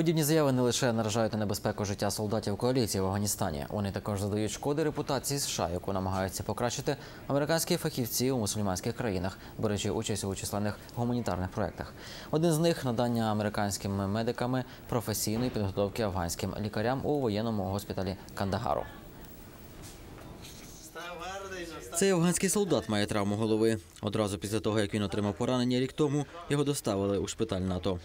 Подібні заяви не лише наражають на небезпеку життя солдатів коаліції в Афганістані. Вони також задають шкоди репутації США, яку намагаються покращити американські фахівці у мусульманських країнах, беручи участь у численних гуманітарних проєктах. Один з них надання американськими медиками професійної підготовки афганським лікарям у воєнному госпіталі Кандагару. Цей афганський солдат має травму голови. Одразу після того, як він отримав поранення рік тому, його доставили у шпиталь НАТО.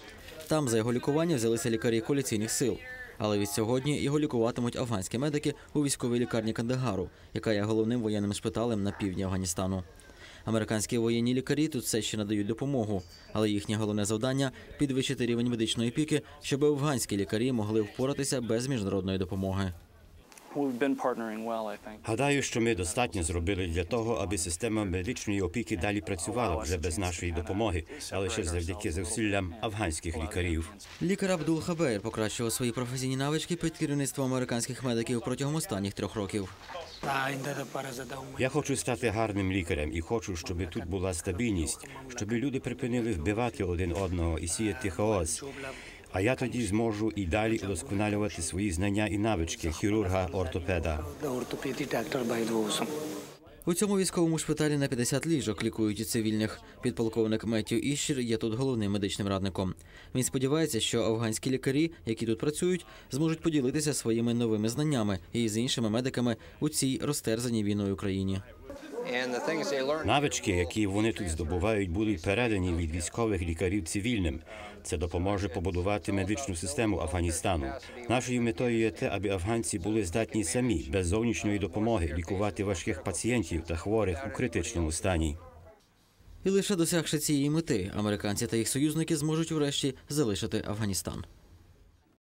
Там за його лікування взялися лікарі коаліційних сил. Але від сьогодні його лікуватимуть афганські медики у військовій лікарні Кандагару, яка є головним воєнним шпиталем на півдні Афганістану. Американські воєнні лікарі тут все ще надають допомогу, але їхнє головне завдання підвищити рівень медичної опіки, щоб афганські лікарі могли впоратися без міжнародної допомоги. Гадаю, що ми достатньо зробили для того, аби система медичної опіки далі працювала вже без нашої допомоги, а лише завдяки зусиллям афганських лікарів. Лікар Абдул Хабейр покращував свої професійні навички під керівництвом американських медиків протягом останніх трьох років. Я хочу стати гарним лікарем і хочу, щоб тут була стабільність, щоб люди припинили вбивати один одного і сіяти хаос. А я тоді зможу і далі удосконалювати свої знання і навички хірурга ортопеда. У цьому військовому шпиталі на 50 ліжок лікують і цивільних. Підполковник Меттю Іщір є тут головним медичним радником. Він сподівається, що афганські лікарі, які тут працюють, зможуть поділитися своїми новими знаннями і з іншими медиками у цій розтерзаній війною країні. Навички, які вони тут здобувають, будуть передані від військових лікарів цивільним. Це допоможе побудувати медичну систему Афганістану. Нашою метою є те, аби афганці були здатні самі без зовнішньої допомоги лікувати важких пацієнтів та хворих у критичному стані. І лише досягши цієї мети, американці та їх союзники зможуть врешті залишити Афганістан.